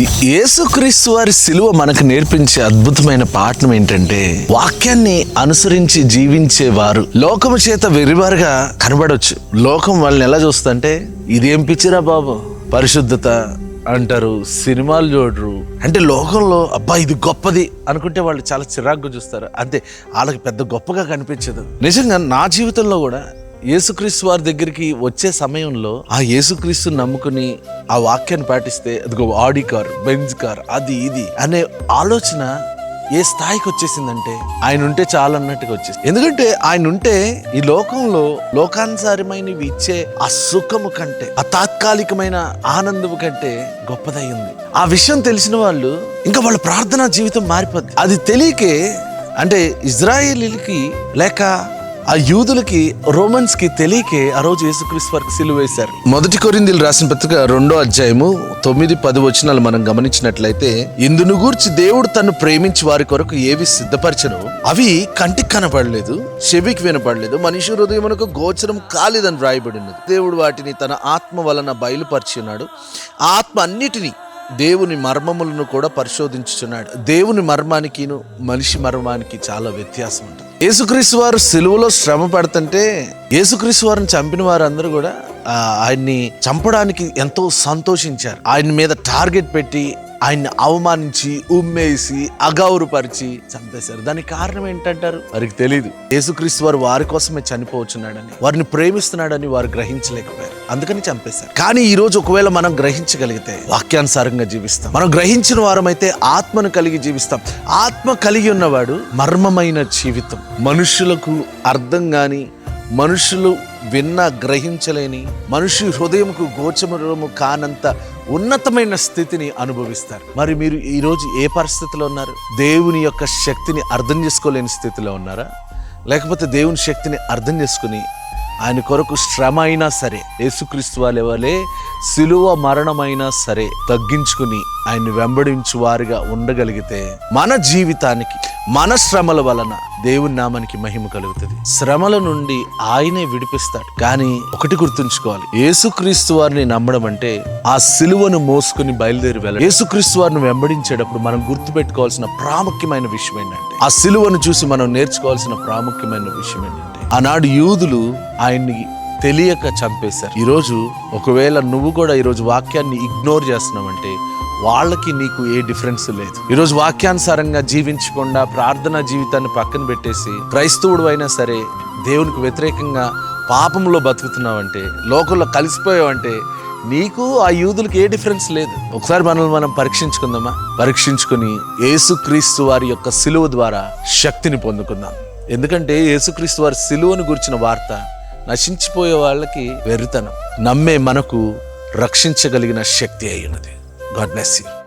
యేసుక్రీస్తు వారి సిలువ మనకు నేర్పించే అద్భుతమైన పాఠం ఏంటంటే వాక్యాన్ని అనుసరించి జీవించేవారు లోకము చేత వెరివారుగా కనబడవచ్చు లోకం వాళ్ళని ఎలా చూస్తుందంటే ఇదేం పిచ్చిరా బాబు? పరిశుద్ధత అంటారు సినిమాలు చూడరు. అంటే లోకంలో అబ్బా ఇది గొప్పది అనుకుంటే వాళ్ళు చాలా చిరాగ్గా చూస్తారు. అంతే వాళ్ళకి పెద్ద గొప్పగా కనిపించదు. నిజంగా నా జీవితంలో కూడా యేసుక్రీస్తు వారి దగ్గరికి వచ్చే సమయంలో ఆ యేసుక్రీస్తు నమ్ముకుని ఆ వాక్యాన్ని పాటిస్తే అదిగో ఆడి కార్ బెంజ్ కార్ అది ఇది అనే ఆలోచన ఏ స్థాయికి వచ్చేసిందంటే ఆయన ఉంటే చాలు అన్నట్టుగా వచ్చేసి ఎందుకంటే ఆయన ఉంటే ఈ లోకంలో లోకానుసారమైనవి ఇచ్చే ఆ సుఖము కంటే ఆ తాత్కాలికమైన ఆనందము కంటే గొప్పదయ్యింది ఆ విషయం తెలిసిన వాళ్ళు ఇంకా వాళ్ళ ప్రార్థనా జీవితం మారిపోద్ది. అది తెలియకే అంటే ఇజ్రాయేలీలకి లేక ఆ యూదులకి రోమన్స్కి తెలియకే ఆ రోజు యేసుక్రీస్తు వారికి సిలువ వేశారు. మొదటి కొరిందీలు రాసిన పత్రిక రెండో అధ్యాయము తొమ్మిది పది వచనాలు మనం గమనించినట్లయితే ఇందును గూర్చి దేవుడు తను ప్రేమించి వారి కొరకు ఏవి సిద్ధపరచను? అవి కంటికి కనపడలేదు చెవికి వినపడలేదు మనిషి హృదయమునకు గోచరం కాలేదని వ్రాయబడి దేవుడు వాటిని తన ఆత్మ వలన బయలుపరిచి ఉన్నాడు. ఆత్మ అన్నిటినీ దేవుని మర్మములను కూడా పరిశోధించుచున్నాడు. దేవుని మర్మానికిను మనిషి మర్మానికి చాలా వ్యత్యాసం ఉంటుంది యేసుక్రీస్తు వారు సిలువలో శ్రమ పడుతుంటే యేసుక్రీస్తు వారిని చంపిన వారందరూ కూడా ఆయన్ని చంపడానికి ఎంతో సంతోషించారు. ఆయన మీద టార్గెట్ పెట్టి ఆయన్ని అవమానించి ఉమ్మేసి అగౌరపరిచి చంపేశారు. దానికి కారణం ఏంటంటారు? వారికి తెలియదు యేసుక్రీస్తు వారు వారి కోసమే చనిపోవచ్చున్నాడని వారిని ప్రేమిస్తున్నాడని వారు గ్రహించలేకపోయారు. అందుకని చంపేశారు. కానీ ఈ రోజు ఒకవేళ మనం గ్రహించగలిగితే వాక్యానుసారంగా జీవిస్తాం. మనం గ్రహించిన వారమైతే ఆత్మను కలిగి జీవిస్తాం. ఆత్మ కలిగి ఉన్నవాడు మర్మమైన జీవితం. మనుషులకు అర్థం కాని మనుషులు విన్న గ్రహించలేని మనిషి హృదయముకు గోచరము కానంత ఉన్నతమైన స్థితిని అనుభవిస్తారు. మరి మీరు ఈరోజు ఏ పరిస్థితిలో ఉన్నారు? దేవుని యొక్క శక్తిని అర్థం చేసుకోలేని స్థితిలో ఉన్నారా? లేకపోతే దేవుని శక్తిని అర్థం చేసుకుని ఆయన కొరకు శ్రమ అయినా సరే యేసుక్రీస్తు వాళ్ళ వలె సిలువ మరణమైనా సరే తగ్గించుకుని ఆయన్ని వెంబడించు వారిగా ఉండగలిగితే మన జీవితానికి మన శ్రమల వలన దేవుని నామానికి మహిమ కలుగుతుంది. శ్రమల నుండి ఆయనే విడిపిస్తాడు. కానీ ఒకటి గుర్తుంచుకోవాలి. యేసుక్రీస్తు వారిని నమ్మడం అంటే ఆ సిలువను మోసుకుని బయలుదేరి వెళ్ళడం. యేసుక్రీస్తు వారిని వెంబడించేటప్పుడు మనం గుర్తుపెట్టుకోవాల్సిన ప్రాముఖ్యమైన విషయం ఏంటంటే ఆ సిలువను చూసి మనం నేర్చుకోవాల్సిన ప్రాముఖ్యమైన విషయం ఏంటంటే ఆనాడు యూదులు ఆయన్ని తెలియక చంపేశారు. ఈరోజు ఒకవేళ నువ్వు కూడా ఈరోజు వాక్యాన్ని ఇగ్నోర్ చేస్తున్నావంటే వాళ్ళకి నీకు ఏ డిఫరెన్స్ లేదు. ఈరోజు వాక్యానుసారంగా జీవించకుండా ప్రార్థనా జీవితాన్ని పక్కన పెట్టేసి క్రైస్తవుడు అయినా సరే దేవునికి వ్యతిరేకంగా పాపంలో బతుకుతున్నావంటే లోకంలో కలిసిపోయావంటే నీకు ఆ యూదులకు ఏ డిఫరెన్స్ లేదు. ఒకసారి మనల్ని మనం పరీక్షించుకుందామా? పరీక్షించుకుని యేసుక్రీస్తు వారి యొక్క సిలువ ద్వారా శక్తిని పొందుకుందాం. ఎందుకంటే యేసుక్రీస్తు వారి సిలువను గురించిన వార్త నశించిపోయే వాళ్ళకి వెర్రితనం. నమ్మే మనకు రక్షించగలిగిన శక్తి అయినది. God bless you.